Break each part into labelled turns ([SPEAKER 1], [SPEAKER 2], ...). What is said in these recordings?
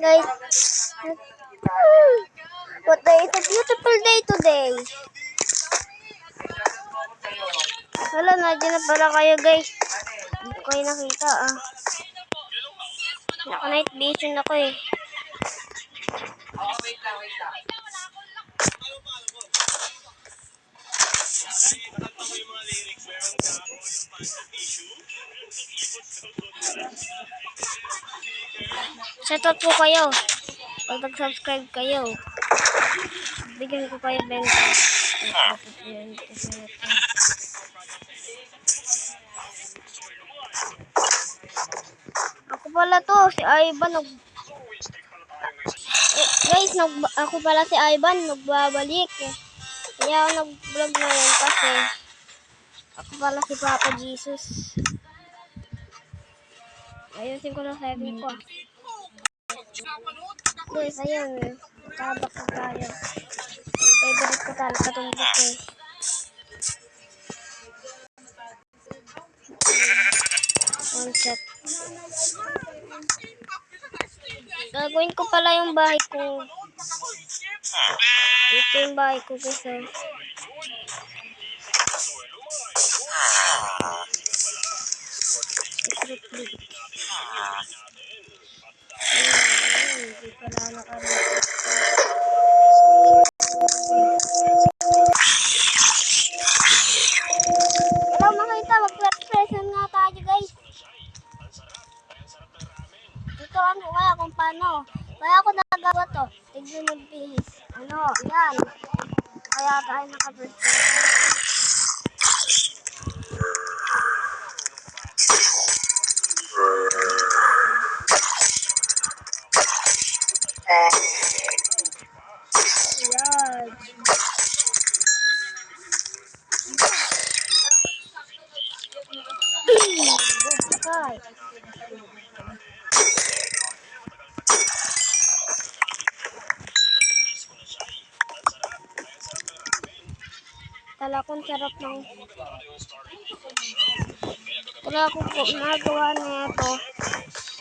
[SPEAKER 1] Guys, what day? It's a beautiful day today. Wala, nandiyan na pala kayo guys. Hindi ko kayo nakita ah. Naka-night vision ako eh. Shout out po kayo. Pag nag-subscribe kayo, bigyan ko kayo benta. Ako pala to, si Ivan. Nag... Eh, guys, nag... ako pala si Ivan, nagbabalik. Kaya ako nag-vlog ngayon kasi ako pala si Papa Jesus. Ayusin ko lang sabi ko. Ah. Guys, ayun. Tabak na tayo. Favorite ko talaga itong book eh. One set. Gagawin ko pala yung bahay ko. Ito yung bahay ko guys. oh. Ko kaya ako nagawa to. Tignan mo please. Ano, yan. Kaya tayo naka-expression. Yan. Bukay. Talakong sarap ng wala ko po nagawa na ito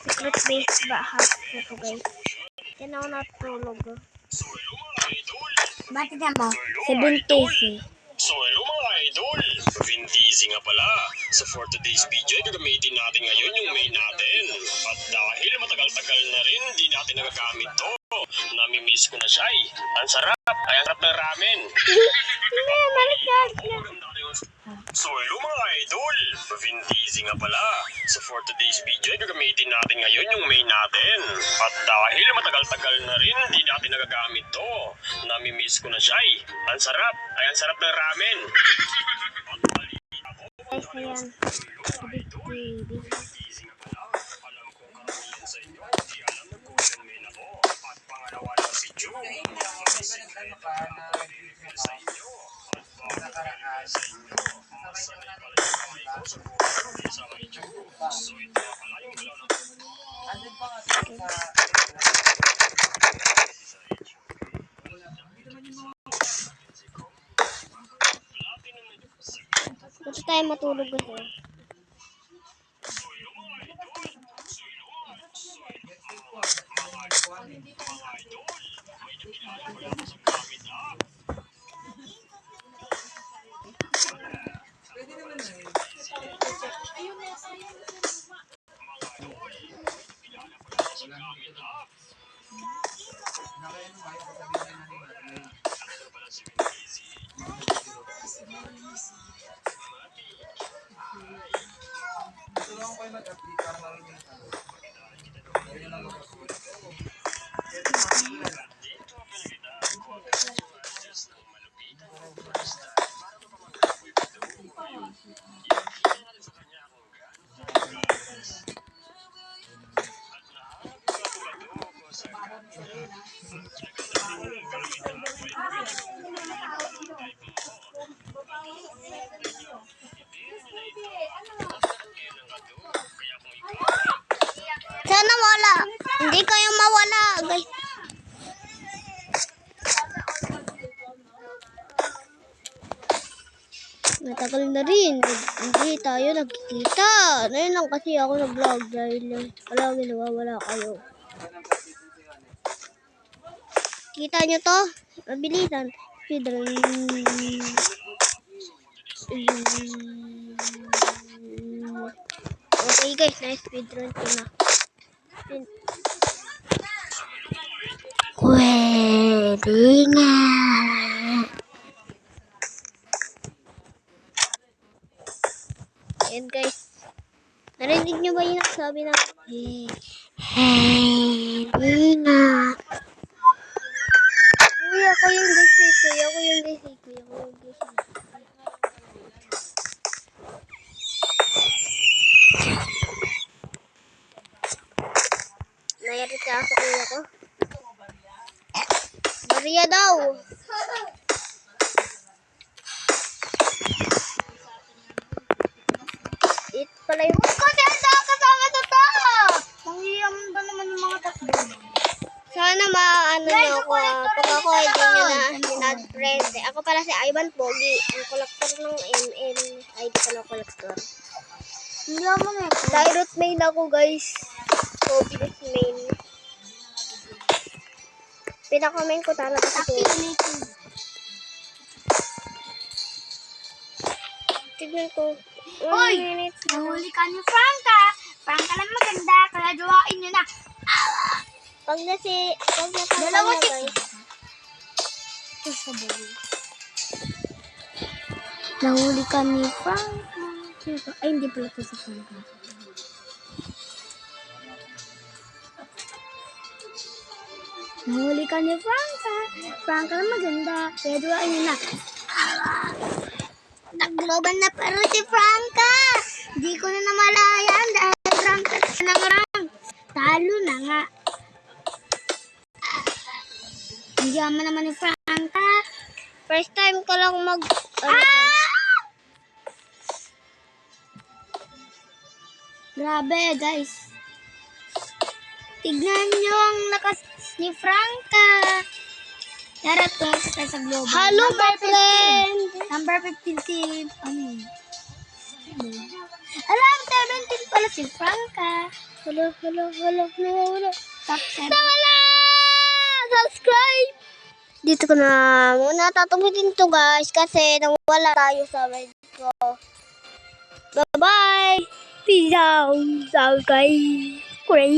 [SPEAKER 1] secret base ba house ito guys yan ako natulog oh. Bakit mo? 70
[SPEAKER 2] So hello mga idol! Vin Diesel nga pala. Sa for today's video ay gagamitin natin ngayon yung main natin. At dahil matagal-tagal na rin hindi natin nagagamit to. Namimiss ko na siya eh. Ang sarap! Ay ang sarap ng ramen!
[SPEAKER 1] Na.
[SPEAKER 2] So hello mga idol! Vin Diesel nga pala. Sa for today's video ay gagamitin natin ngayon yung main natin. At dahil matagal-tagal na rin hindi natin nagagamit to. Namimiss ko na siya eh. Ang sarap! Ay ang sarap ng ramen!
[SPEAKER 1] Guys, ayan. Baby.
[SPEAKER 2] Alam kong karamihan sa inyo hindi alam na golden men ako. At pangalawa lang si Joe.
[SPEAKER 1] Tayo matulog kasi. Sana Matagal na rin. Hindi tayo nagkikita. Ngayon lang kasi ako nag-vlog dahil palagi nawawala kayo. Kita nyo to? Mabilisan. Speedrun. Okay guys, na speedrun ko na. Pwede nga. Ayan guys. Narinig nyo ba yung nagsabi na Pwede nga. Kuya, ako yung DC. Kuya, ako yung DC. Kuya, ako yung DC. Nayarit ka sa kuya ko. Maria daw. It pala yung... ako. ah, Pag ako hindi niyo na hinad friend. eh. Ako pala si Ivan Pogi. Ang kolektor ng ML. Ay, di pa na kolektor. Hindi ako na. Direct main ako guys. Pogi is main. Pinaka-main ko talaga si Pogi. Tignan ko. Na.
[SPEAKER 3] Nahuli ka ni Franca. Franca lang maganda, kaya gawain niyo na.
[SPEAKER 1] Pag na si... Pag na
[SPEAKER 3] si-
[SPEAKER 1] guys.
[SPEAKER 3] Nahuli ka ni Franca. Sino to? Ay, hindi pala to si Franca. Nahuli ka ni Franca. Franca lang maganda, kaya gawain niyo na.
[SPEAKER 1] Nagloban na pero si Franca.
[SPEAKER 3] Hindi ko na namalayan dahil Franca na. Talo na nga. Hindi naman naman ni Franca.
[SPEAKER 1] First time ko lang mag... Ano,
[SPEAKER 3] Ah! Grabe, guys. Tignan nyo ang lakas ni Franca. Darat ko sa sa global.
[SPEAKER 1] Hello,
[SPEAKER 3] Number
[SPEAKER 1] my friend.
[SPEAKER 3] 15. Number 15 si... Ano yun? Alam, 17 pala si Franca.
[SPEAKER 1] Hello, hello, hello, hello, hello.
[SPEAKER 3] Top 7.
[SPEAKER 1] Wala! Dito ko na muna tatumitin to guys kasi nawala tayo sa video. Bye-bye! Peace out! Subscribe! Pray!